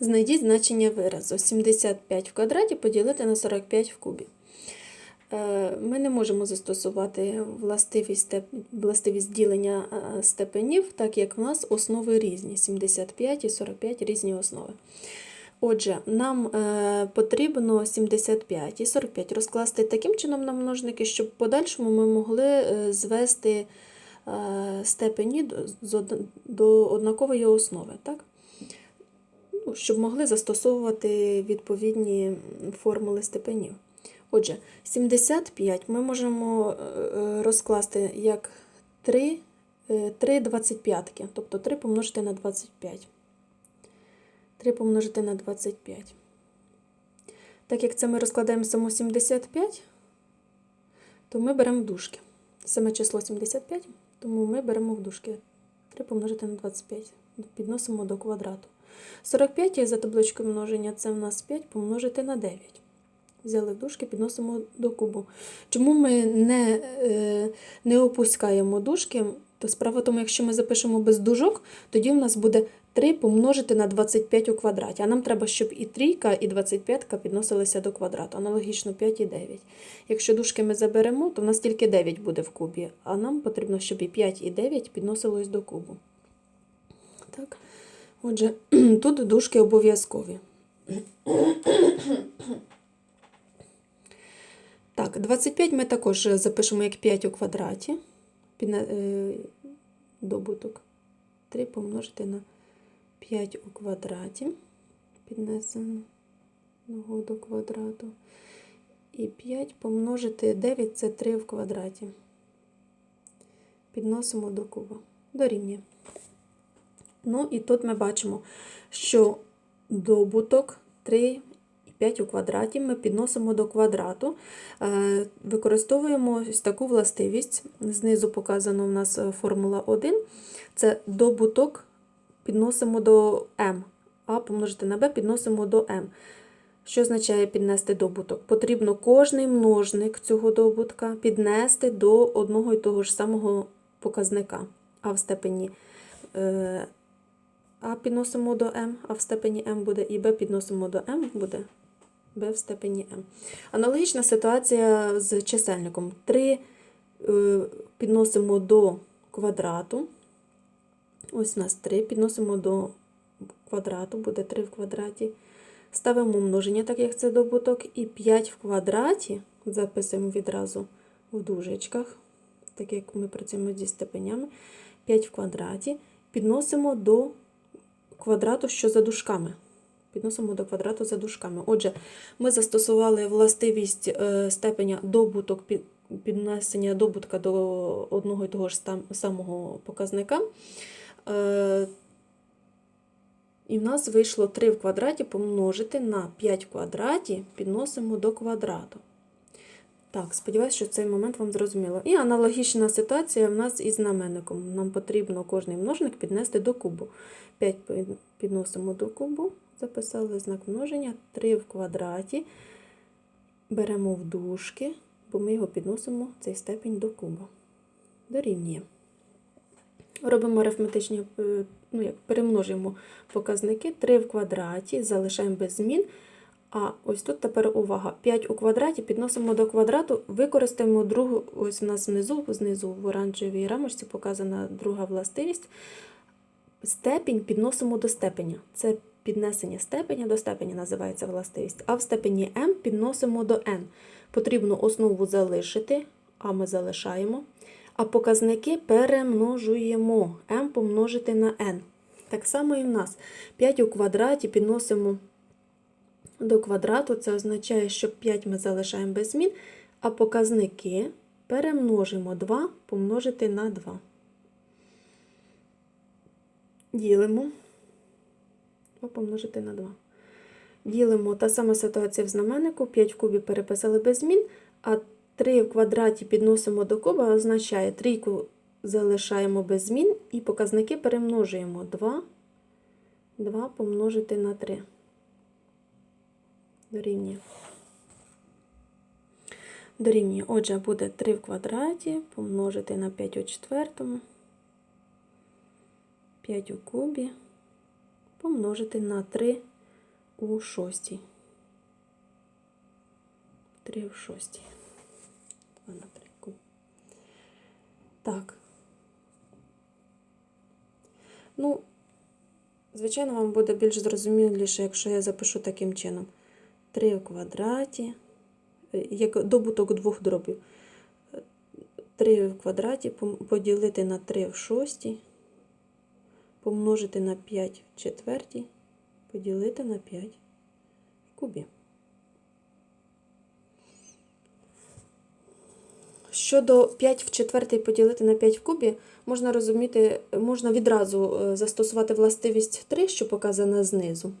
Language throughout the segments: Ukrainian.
Знайдіть значення виразу 75 в квадраті поділити на 45 в кубі. Е, Ми не можемо застосувати властивість, властивість ділення е, степенів, так як в нас основи різні: 75 і 45 різні основи. Отже, нам е, потрібно 75 і 45 розкласти таким чином на множники, щоб в подальшому ми могли звести степені до однакової основи. Так? Ну, щоб могли застосовувати відповідні формули степенів. Отже, 75 ми можемо е, е, розкласти як 3, е, 3 25, тобто 3 помножити на 25. 3 помножити на 25. Так як це ми розкладаємо саму 75, то ми беремо в дужки. Саме число 75, тому ми беремо в дужки. 3 помножити на 25. Підносимо до квадрату. 45 за табличкою множення це в нас 5 помножити на 9. Взяли дужки, підносимо до кубу. Чому ми не, е, не опускаємо дужки? То справа в тому, якщо ми запишемо без дужок, тоді в нас буде 3 помножити на 25 у квадраті. А нам треба, щоб і трійка, і 25 підносилися до квадрату. Аналогічно 5 і 9. Якщо дужки ми заберемо, то в нас тільки 9 буде в кубі. А нам потрібно, щоб і 5, і 9 підносилось до кубу. Так. Отже, тут дужки обов'язкові. Так, 25 ми також запишемо як 5 у квадраті. Е, добуток 3 помножити на 5 у квадраті. Піднесемо ногу до квадрату. І 5 помножити 9 це 3 в квадраті. Підносимо до куба. Дорівнює. Ну і тут ми бачимо, що добуток 3 і 5 у квадраті ми підносимо до квадрату. Е, Використовуємо ось таку властивість. Знизу показана у нас е, формула 1. Це добуток підносимо до m, а помножити на b підносимо до m. Що означає піднести добуток? Потрібно кожний множник цього добутка піднести до одного і того ж самого показника, а в степені е, а підносимо до m, а в степені m буде і b підносимо до m буде b в степені m. Аналогічна ситуація з чисельником. 3 е, підносимо до квадрату. Ось у нас 3 підносимо до квадрату, буде 3 в квадраті. Ставимо множення, так як це добуток, і 5 в квадраті записуємо відразу в дужечках, так як ми працюємо зі степенями. 5 в квадраті підносимо до квадрату, що за дужками. Підносимо до квадрату за дужками. Отже, ми застосували властивість е, степеня добуток піднесення добутка до одного і того ж самого показника. Е, І в нас вийшло 3 в квадраті помножити на 5 в квадраті, підносимо до квадрату. Так, сподіваюся, що цей момент вам зрозуміло. І аналогічна ситуація в нас із знаменником. Нам потрібно кожний множник піднести до кубу. 5 підносимо до кубу, записали знак множення, 3 в квадраті. Беремо в дужки, бо ми його підносимо цей степінь до куба. Дорівнює. Робимо арифметичні, е, ну як перемножуємо показники 3 в квадраті, залишаємо без змін. А ось тут тепер увага. 5 у квадраті підносимо до квадрату, використаємо другу, ось у нас внизу, знизу в оранжевій рамочці показана друга властивість. Степінь підносимо до степеня. Це піднесення степеня до степеня називається властивість. А в степені m підносимо до n. Потрібно основу залишити, а ми залишаємо. А показники перемножуємо. m помножити на n. Так само і в нас 5 у квадраті підносимо до квадрату. Це означає, що 5 ми залишаємо без змін, а показники перемножимо 2 помножити на 2. Ділимо 2 помножити на 2. Ділимо та сама ситуація в знаменнику. 5 в кубі переписали без змін, а 3 в квадраті підносимо до куба, означає трійку залишаємо без змін і показники перемножуємо 2, 2 помножити на 3. Дорівнює. Дорівнює. Отже, буде 3 в квадраті помножити на 5 у четвертому, 5 у кубі, помножити на 3 у шостій. 3 в шостій. 2 на 3 куб. Так. Ну, звичайно, вам буде більш зрозуміліше, якщо я запишу таким чином. 3 в квадраті, е, як добуток двох дробів. 3 в квадраті поділити на 3 в шостій, помножити на 5 в четвертій, поділити на 5 в кубі. Щодо 5 в четвертий поділити на 5 в кубі, можна розуміти, можна відразу е, застосувати властивість 3, що показана знизу.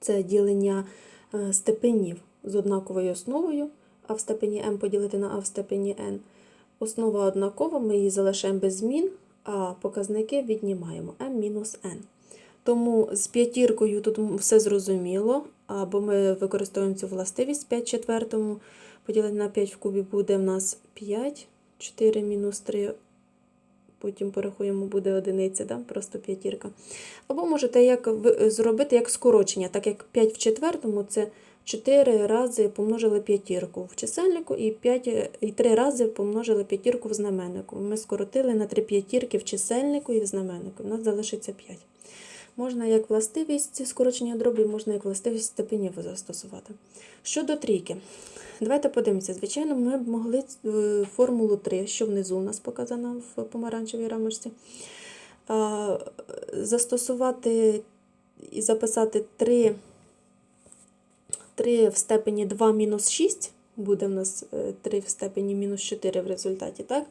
Це ділення степенів з однаковою основою, а в степені m поділити на а в степені n. Основа однакова, ми її залишаємо без змін, а показники віднімаємо m-n. Тому з п'ятіркою тут все зрозуміло, або ми використовуємо цю властивість 5 четвертому, поділити на 5 в кубі буде в нас 5, 4 мінус 3, потім порахуємо, буде одиниця, да? просто п'ятірка. Або можете як зробити як скорочення, так як 5 в четвертому це 4 рази помножили п'ятірку в чисельнику і, 5, і 3 рази помножили п'ятірку в знаменнику. Ми скоротили на 3 п'ятірки в чисельнику і в знаменнику. У нас залишиться 5. Можна як властивість скорочення дробів, можна як властивість степенів застосувати. Щодо трійки, давайте подивимося. Звичайно, ми б могли е, формулу 3, що внизу у нас показана в помаранчевій рамочці, застосувати і записати 3, 3 в степені 2 мінус 6. Буде в нас е, 3 в степені мінус 4 в результаті, так?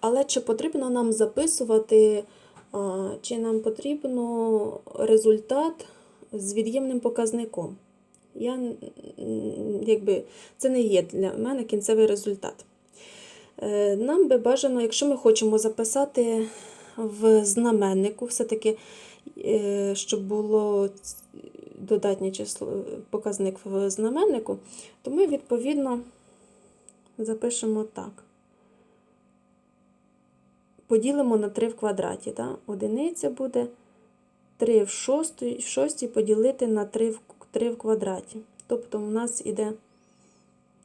Але чи потрібно нам записувати, чи нам потрібно результат з від'ємним показником? Я, якби, це не є для мене кінцевий результат. Е, Нам би бажано, якщо ми хочемо записати в знаменнику, все-таки, е, щоб було додатнє число, показник в знаменнику, то ми відповідно запишемо так. Поділимо на 3 в квадраті. Так? Одиниця буде 3 в шостій, в шостій поділити на 3 в, 3 в квадраті. Тобто у нас іде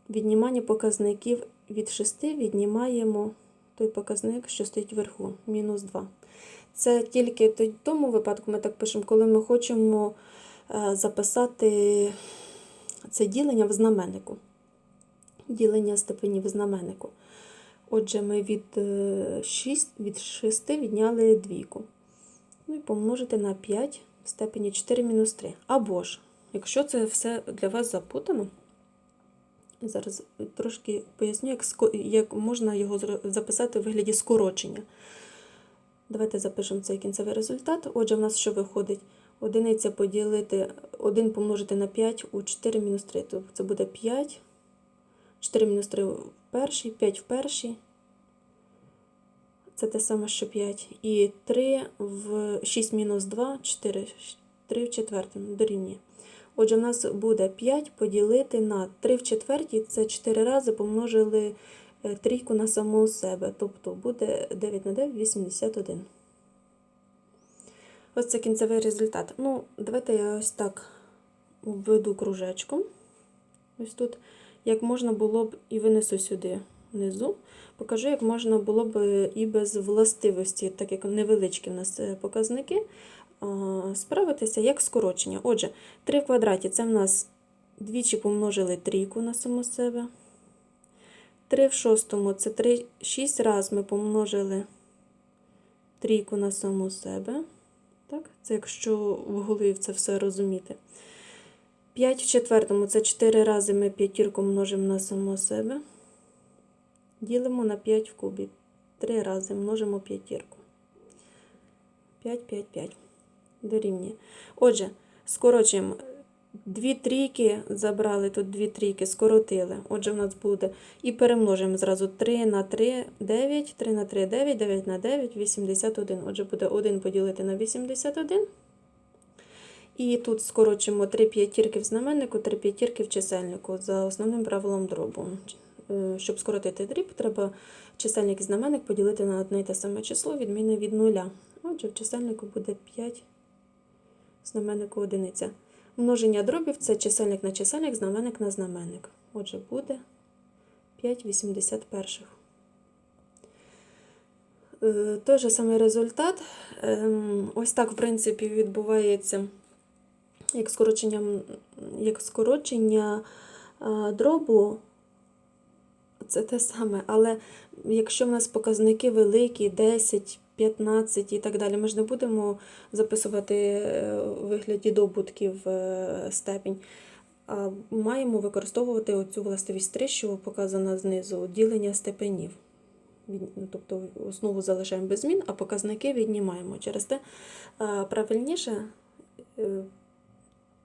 віднімання показників від 6, віднімаємо той показник, що стоїть вверху, мінус 2. Це тільки в тому випадку ми так пишемо, коли ми хочемо е, записати це ділення в знаменнику. Ділення степенів в знаменнику. Отже, ми від, 6, від 6 відняли двійку. Ну і помножити на 5 в степені 4 мінус 3. Або ж, якщо це все для вас запутано, зараз трошки поясню, як, як можна його записати у вигляді скорочення. Давайте запишемо цей кінцевий результат. Отже, в нас що виходить? Одиниця поділити 1 помножити на 5 у 4 мінус 3. Тобто це буде 5. 4 мінус 3 в першій, 5 в першій. Це те саме, що 5. І 3 в 6 мінус 2, 4, 3 в четвертому дорівнює. Отже, в нас буде 5 поділити на 3 в четвертій, це 4 рази помножили е, трійку на саму себе. Тобто буде 9 на 9, 81. Ось це кінцевий результат. Ну, давайте я ось так введу кружечком. Ось тут, як можна було б і винесу сюди внизу. Покажу, як можна було б і без властивості, так як невеличкі в нас е, показники, справитися як скорочення. Отже, 3 в квадраті це в нас двічі помножили трійку на саму себе. 3 в шостому це 3, 6 разів ми помножили трійку на саму себе. Так? Це якщо в голові це все розуміти. 5 в четвертому це 4 рази ми п'ятірку множимо на саму себе. Ділимо на 5 в кубі. 3 рази множимо п'ятірку. 5, 5, 5. Дорівнює. Отже, скорочуємо. Дві трійки забрали, тут дві трійки, скоротили. Отже, в нас буде. І перемножимо зразу 3 на 3, 9, 3 на 3, 9, 9 на 9, 81. Отже, буде 1 поділити на 81. І тут скорочимо 3 п'ятірки в знаменнику, 3 п'ятірки в чисельнику за основним правилом дробу. Е, Щоб скоротити дріб, треба чисельник і знаменник поділити на одне й те саме число, відмінне від нуля. Отже, в чисельнику буде 5, в знаменнику одиниця. Множення дробів це чисельник на чисельник, знаменник на знаменник. Отже, буде 5,81. Е, Той же самий результат. Ем, Ось так, в принципі, відбувається як скорочення, як скорочення дробу. Це те саме, але якщо в нас показники великі, 10, 15 і так далі, ми ж не будемо записувати е, у вигляді добутків е, степінь. А маємо використовувати оцю властивість 3, що показана знизу, ділення степенів. Ну, Тобто основу залишаємо без змін, а показники віднімаємо. Через те е, правильніше,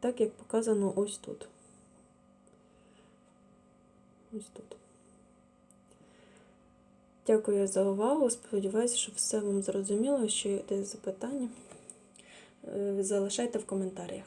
так як показано ось тут. Ось тут. Дякую за увагу. Сподіваюся, що все вам зрозуміло. що є запитання, е, залишайте в коментарях.